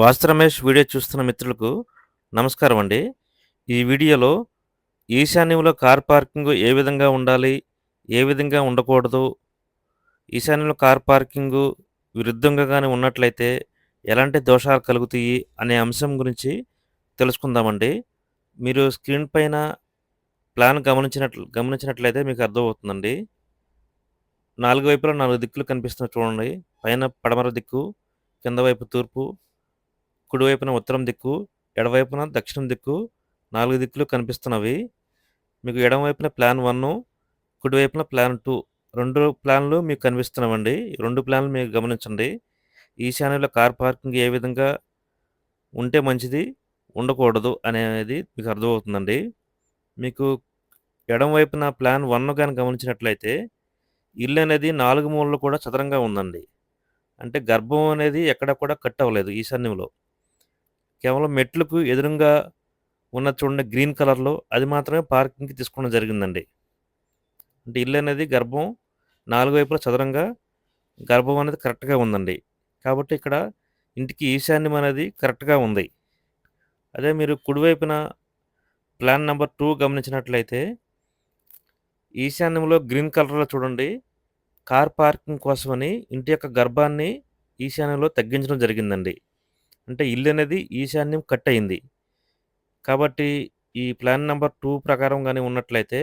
వాస్తరమేష్ video చూస్తున్న మిత్రులకు నమస్కారం అండి. ఈ వీడియోలో ఈశాన్యంలో కార్ పార్కింగ్ ఏ విధంగా ఉండాలి ఏ విధంగా ఉండకూడదు ఈశాన్యంలో కార్ పార్కింగ్ విరుద్ధంగా కానీ ఉన్నట్లయితే ఎలాంటి దోషాలు కలుగుతాయి అనే అంశం గురించి తెలుసుకుందామండి. మీరు స్క్రీన్ పైన ప్లాన్ గమనించినట్లు గమనించినట్లయితే మీకు అర్థమవుతుందండి. నాలుగు వైపులా నాలుగు దిక్కులు కనిపిస్తున్నాయి చూడండి. పైన పడమర దిక్కు కింద వైపు తూర్పు కుడివైపున ఉత్తరం దిక్కు ఎడవైపున దక్షిణం దిక్కు నాలుగు దిక్కులు కనిపిస్తున్నవి. మీకు ఎడమవైపున ప్లాన్ వన్ కుడివైపున ప్లాన్ టూ. రెండు ప్లాన్లు మీకు కనిపిస్తున్నామండి ఈ రెండు ప్లాన్లు మీరు గమనించండి. ఈశాన్యంలో కార్ పార్కింగ్ ఏ విధంగా ఉంటే మంచిది ఉండకూడదు అనేది మీకు అర్థమవుతుందండి. మీకు ఎడమ వైపున ప్లాన్ వన్ కానీ గమనించినట్లయితే ఇల్లు అనేది నాలుగు మూలలు కూడా చదరంగా ఉందండి. అంటే గర్భం అనేది ఎక్కడ కూడా కట్ అవ్వలేదు ఈశాన్యంలో కేవలం మెట్లకు ఎదురుగా ఉన్న చూడండి గ్రీన్ కలర్లో అది మాత్రమే పార్కింగ్కి తీసుకోవడం జరిగిందండి. అంటే ఇల్లు అనేది గర్భం నాలుగు వైపులా చదరంగా గర్భం అనేది కరెక్ట్గా ఉందండి. కాబట్టి ఇక్కడ ఇంటికి ఈశాన్యం అనేది కరెక్ట్గా ఉంది. అదే మీరు కుడివైపున ప్లాన్ నెంబర్ టూ గమనించినట్లయితే ఈశాన్యంలో గ్రీన్ కలర్లో చూడండి కార్ పార్కింగ్ కోసమని ఇంటి యొక్క గర్భాన్ని ఈశాన్యంలో తగ్గించడం జరిగిందండి. అంటే ఇల్లు అనేది ఈశాన్యం కట్ అయింది కాబట్టి ఈ ప్లాన్ నెంబర్ టూ ప్రకారం కానీ ఉన్నట్లయితే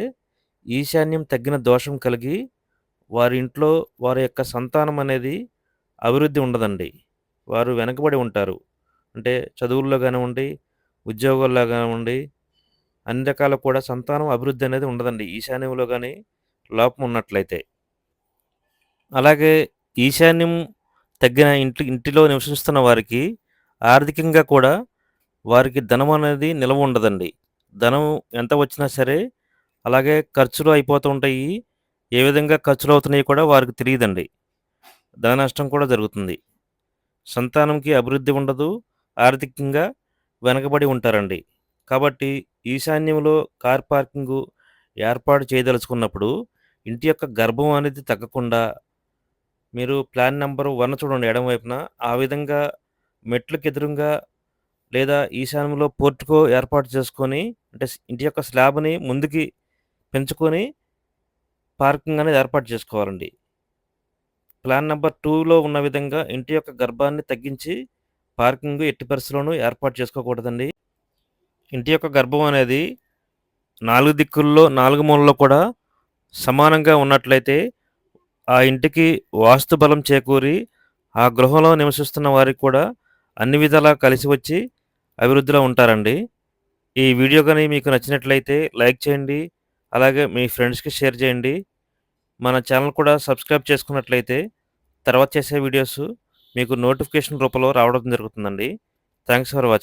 ఈశాన్యం తగ్గిన దోషం కలిగి వారి ఇంట్లో వారి యొక్క సంతానం అనేది అభివృద్ధి ఉండదండి. వారు వెనకబడి ఉంటారు. అంటే చదువుల్లో కానివ్వండి ఉద్యోగాల్లో కానివ్వండి అన్ని రకాల కూడా సంతానం అభివృద్ధి అనేది ఉండదండి. ఈశాన్యంలో కానీ లోపం ఉన్నట్లయితే. అలాగే ఈశాన్యం తగ్గిన ఇంటి ఇంటిలో నివసిస్తున్న వారికి ఆర్థికంగా కూడా వారికి ధనం అనేది నిల్వ ఉండదండి. ధనం ఎంత వచ్చినా సరే అలాగే ఖర్చులు అయిపోతూ ఉంటాయి. ఏ విధంగా ఖర్చులు అవుతున్నాయి కూడా వారికి తెలియదండి. ధన నష్టం కూడా జరుగుతుంది. సంతానంకి అభివృద్ధి ఉండదు. ఆర్థికంగా వెనకబడి ఉంటారండి. కాబట్టి ఈశాన్యంలో కార్ పార్కింగ్ ఏర్పాటు చేయదలుచుకున్నప్పుడు ఇంటి యొక్క గర్భం అనేది తగ్గకుండా మీరు ప్లాన్ నెంబర్ వన్ చూడండి ఎడం వైపున. ఆ విధంగా మెట్లకు ఎదురుగా లేదా ఈశాన్యంలో పోర్టుకో ఏర్పాటు చేసుకొని అంటే ఇంటి యొక్క స్లాబ్ని ముందుకి పెంచుకొని పార్కింగ్ అనేది ఏర్పాటు చేసుకోవాలండి. ప్లాన్ నెంబర్ టూలో ఉన్న విధంగా ఇంటి యొక్క గర్భాన్ని తగ్గించి పార్కింగ్ ఎట్టి పరిస్థితుల్లోనూ ఏర్పాటు చేసుకోకూడదండి. ఇంటి యొక్క గర్భం అనేది నాలుగు దిక్కుల్లో నాలుగు మూలలో కూడా సమానంగా ఉన్నట్లయితే ఆ ఇంటికి వాస్తు బలం చేకూరి ఆ గృహంలో నివసిస్తున్న వారికి కూడా అన్ని విధాలా కలిసి వచ్చి అభివృద్ధిలో ఉంటారండి. ఈ వీడియో కానీ మీకు నచ్చినట్లయితే లైక్ చేయండి. అలాగే మీ ఫ్రెండ్స్కి షేర్ చేయండి. మన ఛానల్ కూడా సబ్స్క్రైబ్ చేసుకున్నట్లయితే తర్వాత చేసే వీడియోస్ మీకు నోటిఫికేషన్ రూపంలో రావడం జరుగుతుందండి. Thanks for watching